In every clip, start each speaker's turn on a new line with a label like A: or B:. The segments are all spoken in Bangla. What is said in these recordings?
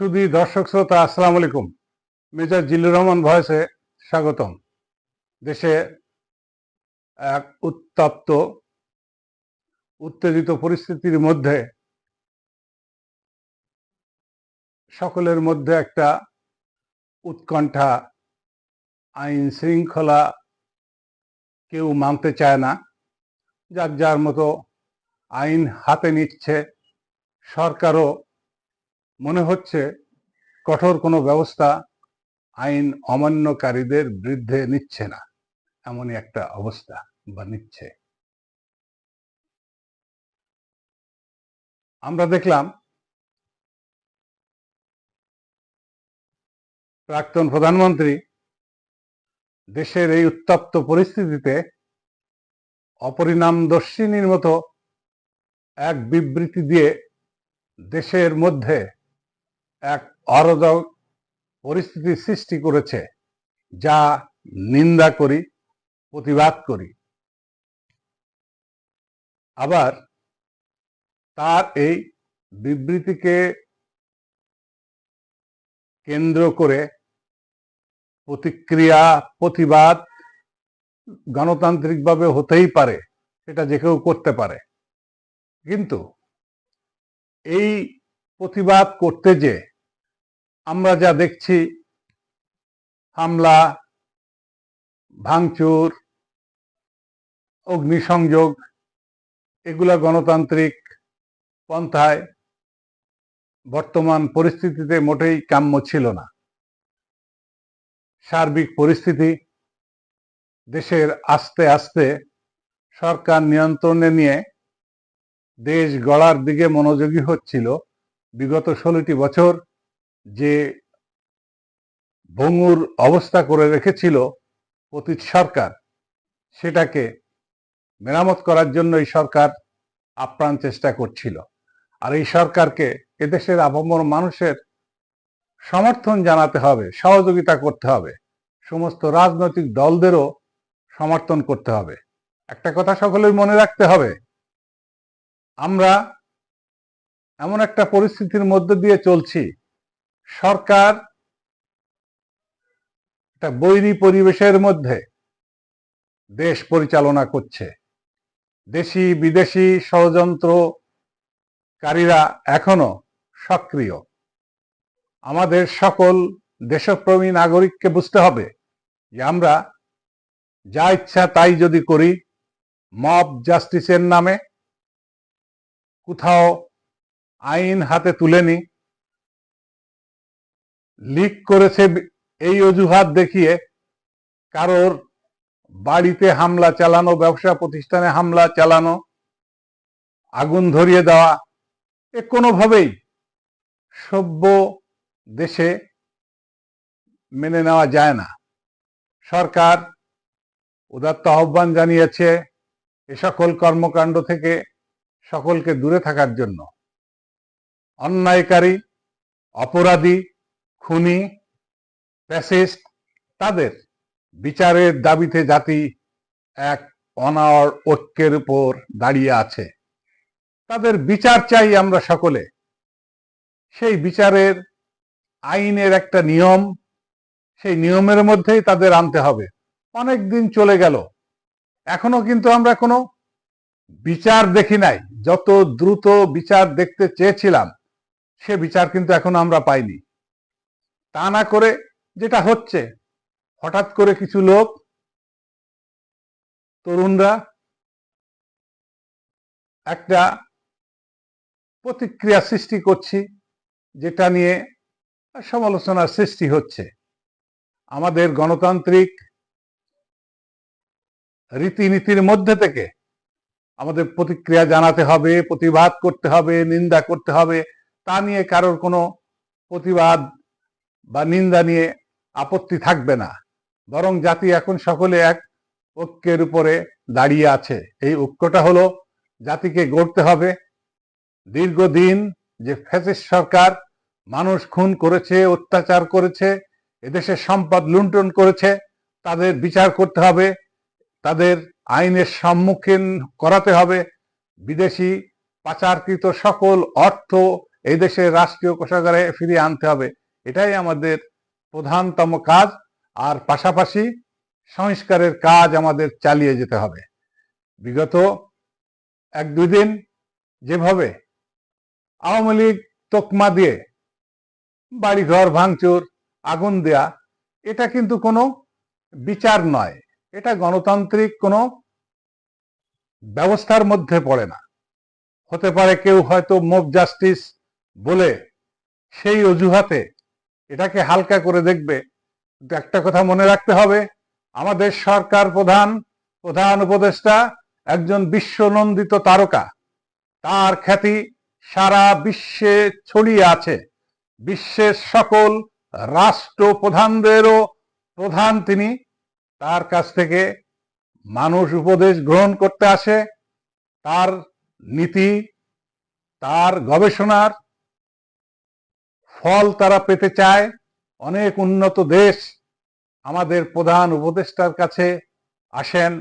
A: শুধু দর্শক শ্রোতা, আসসালাম আলাইকুম। মেজর জিল্লুর রহমান ভয়েসে স্বাগতম। দেশে এক উত্তপ্ত, উত্তেজিত পরিস্থিতির মধ্যে, সকলের মধ্যে একটা উৎকণ্ঠা, আইন শৃঙ্খলা কেউ মানতে চায় না। যার যার মতো আইন হাতে নিচ্ছে সরকারও মনে হচ্ছে কঠোর কোনো ব্যবস্থা আইন অমান্যকারীদের বিরুদ্ধে নিচ্ছে না। এমনই একটা অবস্থা বা নিচ্ছে। আমরা দেখলাম প্রাক্তন প্রধানমন্ত্রী দেশের এই উত্তপ্ত পরিস্থিতিতে অপরিণামদর্শিনীর মতো এক বিবৃতি দিয়ে দেশের মধ্যে এক অরাজক পরিস্থিতি সৃষ্টি করেছে যা নিন্দা করি, প্রতিবাদ করি। আবার তার এই বিবৃতিকে কেন্দ্র করে প্রতিক্রিয়া, প্রতিবাদ গণতান্ত্রিকভাবে হতেই পারে, সেটা যে কেউ করতে পারে। কিন্তু এই প্রতিবাদ করতে যে আমরা যা দেখছি, হামলা, ভাঙচুর, অগ্নিসংযোগ, এগুলা গণতান্ত্রিক পন্থায় বর্তমান পরিস্থিতিতে মোটেই কাম্য ছিল না। সার্বিক পরিস্থিতি, দেশের আস্তে আস্তে সরকার নিয়ন্ত্রণে নিয়ে দেশ গড়ার দিকে মনোযোগী হচ্ছিল। বিগত ষোলোটি বছর যে ভঙ্গুর অবস্থা করে রেখেছিল অতীত সরকার, সেটাকে মেরামত করার জন্য এই সরকার আপ্রাণ চেষ্টা করছিল। আর এই সরকারকে এদেশের আপামর মানুষের সমর্থন জানাতে হবে, সহযোগিতা করতে হবে, সমস্ত রাজনৈতিক দলদেরও সমর্থন করতে হবে। একটা কথা সকলের মনে রাখতে হবে, আমরা এমন একটা পরিস্থিতির মধ্যে দিয়ে চলছি। সরকার একটা বৈরী পরিবেশের মধ্যে দেশ পরিচালনা করছে। দেশি, বিদেশি ষড়যন্ত্রকারীরা এখনও সক্রিয়। আমাদের সকল দেশপ্রেমী নাগরিককে বুঝতে হবে যে আমরা যা ইচ্ছা তাই যদি করি, মব জাস্টিসের নামে কোথাও আইন হাতে তুলে নি লিক করেছে এই অজুহাত দেখিয়ে কারোর বাড়িতে হামলা চালানো, ব্যবসা প্রতিষ্ঠানে হামলা চালানো, আগুন ধরিয়ে দেওয়া, এ কোনোভাবেই সভ্য দেশে মেনে নেওয়া যায় না। সরকার উদাত্ত আহ্বান জানিয়েছে এ সকল কর্মকাণ্ড থেকে সকলকে দূরে থাকার জন্য। অন্যায়কারী, অপরাধী, খুনি প্যাসিস্ট তাদের বিচারের দাবিতে জাতি এক অনার ঐক্যের উপর দাঁড়িয়ে আছে। তাদের বিচার চাই আমরা সকলে। সেই বিচারের আইনের একটা নিয়ম, সেই নিয়মের মধ্যেই তাদের আনতে হবে। অনেক দিন চলে গেল। এখনও কিন্তু আমরা কোনো বিচার দেখি নাই। যত দ্রুত বিচার দেখতে চেয়েছিলাম সে বিচার কিন্তু এখন আমরা পাইনি। তা না করে যেটা হচ্ছে, হঠাৎ করে কিছু লোক, তরুণরা একটা প্রতিক্রিয়া সৃষ্টি করছি, যেটা নিয়ে সমালোচনার সৃষ্টি হচ্ছে। আমাদের গণতান্ত্রিক রীতিনীতির মধ্যে থেকে আমাদের প্রতিক্রিয়া জানাতে হবে, প্রতিবাদ করতে হবে, নিন্দা করতে হবে। তা নিয়ে কারোর কোনো প্রতিবাদ বা নিন্দা নিয়ে আপত্তি থাকবে না। বরং জাতি এখন সকলে এক ঐক্যের উপরে দাঁড়িয়ে আছে। এই ঐক্যটা হলো জাতিকে গড়তে হবে। দীর্ঘদিন যে ফ্যাসিস সরকার মানুষ খুন করেছে, অত্যাচার করেছে এদেশের সম্পদ লুণ্ঠন করেছে, তাদের বিচার করতে হবে, তাদের আইনের সম্মুখীন করাতে হবে। বিদেশি পাচারকৃত সকল অর্থ এই দেশের রাষ্ট্রীয় কোষাগারে ফিরিয়ে আনতে হবে। এটাই আমাদের প্রধানতম কাজ। আর পাশাপাশি সংস্কারের কাজ আমাদের চালিয়ে যেতে হবে। বিগত এক দুই দিন যেভাবে আওয়ামী লীগ তোকমা দিয়ে বাড়িঘর, ভাঙচুর, আগুন দেয়া, এটা কিন্তু কোনো বিচার নয়। এটা গণতান্ত্রিক কোনো ব্যবস্থার মধ্যে পড়ে না। হতে পারে কেউ হয়তো মোব জাস্টিস বলে সেই অজুহাতে এটাকে হালকা করে দেখবে। একটা কথা মনে রাখতে হবে, আমাদের সরকার প্রধান প্রধান উপদেষ্টা একজন বিশ্বনন্দিত তারকা। তার খ্যাতি সারা বিশ্বে ছড়িয়ে আছে। বিশ্বের সকল রাষ্ট্র প্রধানদেরও প্রধান তিনি। তার কাছ থেকে মানুষ উপদেশ গ্রহণ করতে আসে। তার নীতি, তার গবেষণার ফল তারা পেতে চায়। অনেক উন্নত দেশ আমাদের প্রধান উপদেষ্টার কাছে আসেন,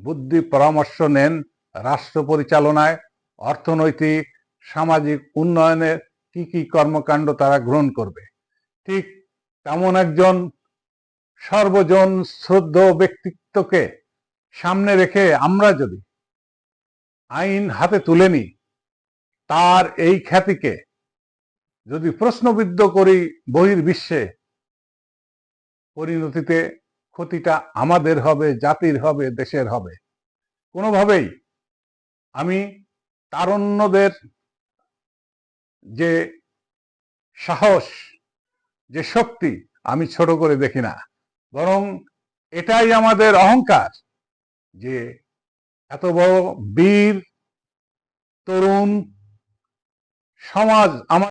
A: বুদ্ধি পরামর্শ নেন রাষ্ট্র পরিচালনায়, অর্থনৈতিক, সামাজিক উন্নয়নের কি কি কর্মকাণ্ড তারা গ্রহণ করবে। ঠিক তেমন একজন সর্বজন শ্রদ্ধ ব্যক্তিত্বকে সামনে রেখে আমরা যদি আইন হাতে তুলে নিই, তার এই খ্যাতিকে যদি প্রশ্নবিদ্ধ করি বহির্বিশ্বে, পরিণতিতে ক্ষতিটা আমাদের হবে, জাতির হবে, দেশের হবে। কোনোভাবেই আমি তারণ্যদের যে সাহস, যে শক্তি আমি ছোট করে দেখি না। বরং এটাই আমাদের অহংকার যে এত বড় বীর, তরুণ সমাজ আমার